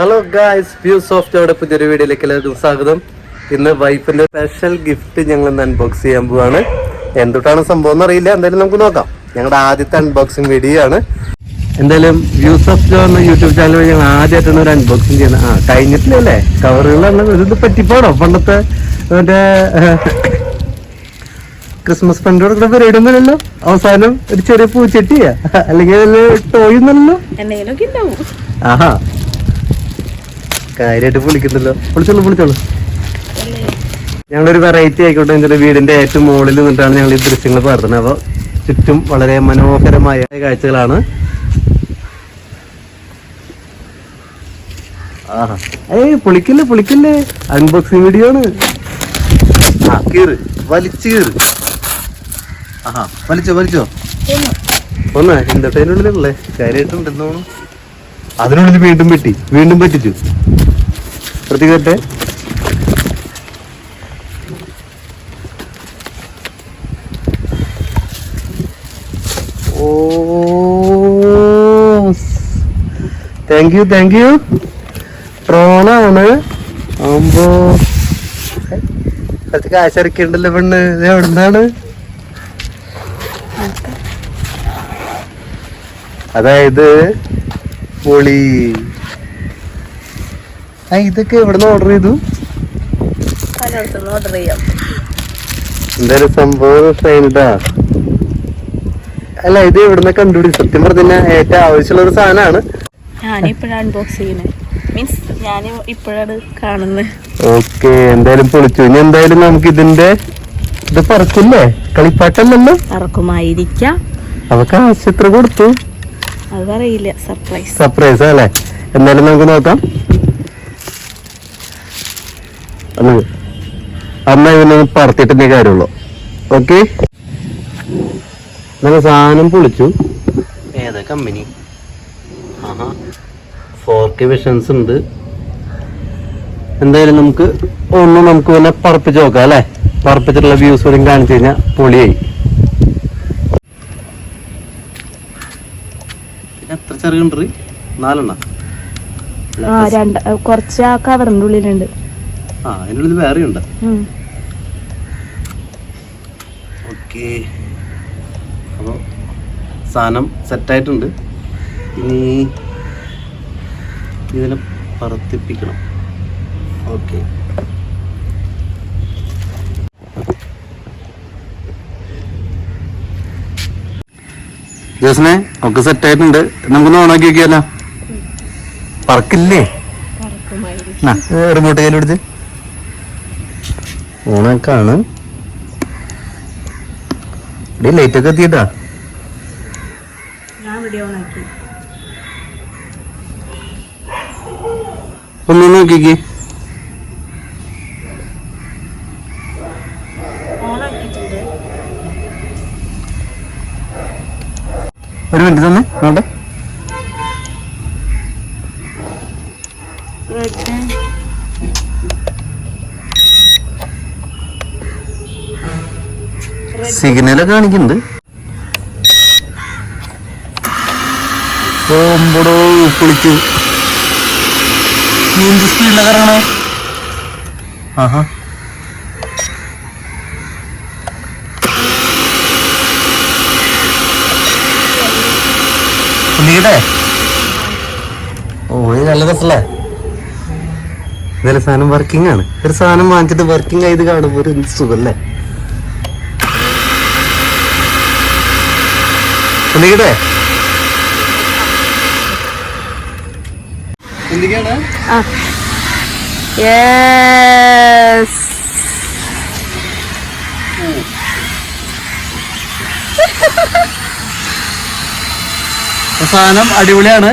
Hello guys വ്യൂ ഓഫ് ജോയുടെ പുതിയൊരു വീഡിയോയിലേക്ക് എല്ലാവർക്കും സ്വാഗതം. ഇന്ന് വൈഫിന്റെ സ്പെഷ്യൽ ഗിഫ്റ്റ് ഞങ്ങൾ ഇന്ന് അൺബോക്സ് ചെയ്യാൻ പോവാണ്. എന്തുട്ടാണ് സംഭവം എന്ന് അറിയില്ല എന്തായാലും നമുക്ക് നോക്കാം. ഞങ്ങളുടെ ആദ്യത്തെ അൺബോക്സിംഗ് വീഡിയോ ആണ്. എന്തായാലും വ്യൂ സോഫ്റ്റോ എന്ന യൂട്യൂബ് ചാനൽ വഴി ഞങ്ങൾ ആദ്യമായിട്ടാണ് ഒരു അൺബോക്സിംഗ് ചെയ്യുന്നത്. ആ കഴിഞ്ഞിട്ടില്ലല്ലേ കവറുകളാണ് ഇത് പറ്റിപ്പോണോ? പണ്ടത്തെ മറ്റേ ക്രിസ്മസ് ഫണ്ട് കൊടുക്കുന്ന പരിപാടി ഒന്നുമല്ലല്ലോ അവസാനം ഒരു ചെറിയ പൂച്ചട്ടിയാ. അല്ലെങ്കിൽ ടോയ് ഒന്നല്ലോ ആഹാ. കാര്യമായിട്ട് വിളിക്കുന്നല്ലോ വിളിച്ചോളൂ വിളിച്ചോളൂ. ഞങ്ങളൊരു വെറൈറ്റി ആയിക്കോട്ടെ എന്നിട്ട് വീടിന്റെ ഏറ്റവും മുകളിൽ നിന്നിട്ടാണ് ഞങ്ങൾ ഈ ദൃശ്യങ്ങൾ പകർത്തുന്നത്. അപ്പോൾ ചുറ്റും വളരെ മനോഹരമായ കാഴ്ചകളാണ്. ആഹാ. ഏയ് പൊളിക്കില്ലേ പൊളിക്കില്ലേ? അൺബോക്സിങ് വീഡിയോ ആണ്. വലിച്ചു വലിച്ചോ വലിച്ചോ. ഒന്ന് എന്റർടൈനുള്ളിലല്ലേ കാര്യമായിട്ടുണ്ടെന്ന് തോന്നുന്നു. അതിനുള്ളിൽ വീണ്ടും പെട്ടി വീണ്ടും പറ്റിച്ചു oh thank you thank you ട്രോണാണ് ആകുമ്പോ കുറച്ച് കാശിറക്കിണ്ടല്ലോ പെണ്ണ്. ഇത് എവിടുന്നാണ്? അതായത് പൊളി. ഇതൊക്കെ എവിടുന്ന് ഓർഡർ ചെയ്തു? ഓർഡർ ചെയ്യാം. എന്തായാലും സംഭവം ട്രെയിനിട്ടാ അല്ല ഇത് എവിടുന്ന് കണ്ടുപിടി സത്യം പറഞ്ഞ ഏറ്റവും ആവശ്യമുള്ള ഒരു സാധനമാണ് ഞാനിപ്പോഴാണ് അൺബോക്സ് ചെയ്യുന്നത് മീൻസ് ഞാൻ ഇപ്പോഴാണ് കാണുന്നത് ഓക്കെ എന്തായാലും പൊളിച്ചു. ഇനി എന്തായാലും നമുക്ക് ഇതിന്റെ ഇത് പറക്കില്ലേ? കളിപ്പാട്ടല്ലല്ലോ? പറക്കുമായിരിക്കാം അവക്ക് ആശുപത്രി കൊടുത്തു. അത് പറയില്ല സർപ്രൈസ് സർപ്രൈസ് അല്ലേ? എന്തായാലും നമുക്ക് നോക്കാം. ഒന്ന് അമ്മ ഇതിനെ പറത്തിട്ടേ കാര്യമുള്ളൂ. ഓക്കെ? നല്ല സാധനം പൊളിച്ചു. ഏതാ കമ്പനി? ആഹാ. ഫോർ കെ വിഷൻസ് ഉണ്ട്. എന്തായാലും നമുക്ക് ഒന്ന് നമുക്ക് പിന്നെ പറപ്പിച്ച് നോക്കാം അല്ലേ? പറപ്പിച്ചിട്ടുള്ള വ്യൂസ് വരും കാണിച്ചു കഴിഞ്ഞാൽ പൊളിയായി. പിന്നെ എത്ര ചെറുകുണ്ട് നാലെണ്ണ? ആ രണ്ട് കുറച്ച് ആ കവറിന്റെ ഉള്ളിലുണ്ട്. ആ അതിനുള്ളിൽ വേറെ ഉണ്ട് ഓക്കെ. അപ്പോൾ സാധനം സെറ്റായിട്ടുണ്ട്. ഇനി ഇതിനെ പറത്തിപ്പിക്കണം. ഓക്കെ. ജോസിനെ ഒക്കെ സെറ്റായിട്ടുണ്ട്. നമുക്കൊന്ന് ഓണാക്കി നോക്കിയാലോ? പറക്കില്ലേ? റിമോട്ട് കയ്യിലെടുത്ത്. ഓണാക്കാണ് ഇവിടെ ലൈറ്റ് ഒക്കെ എത്തിയിട്ടാ? ഒന്ന് നോക്കിക്ക്. ഒരു മിനിറ്റ് തന്നെ നോട്ടെ സിഗ്നലൊക്കെ കാണിക്കുന്നുണ്ട്. ഓമ്പടോ കുളിച്ചു എന്ത് സ്പീഡിലാണ് കറങ്ങണേ ആഹാ. പുള്ളിയുടെ ഓ ഇത് നല്ല രസല്ലേ? ഇന്നലെ സാധനം വർക്കിംഗ് ആണ്. ഒരു സാധനം വാങ്ങിച്ചിട്ട് വർക്കിംഗ് ആയത് കാണുമ്പോൾ ഒരു എന്ത് ആ. യെസ് സാധനം അടിപൊളിയാണ്.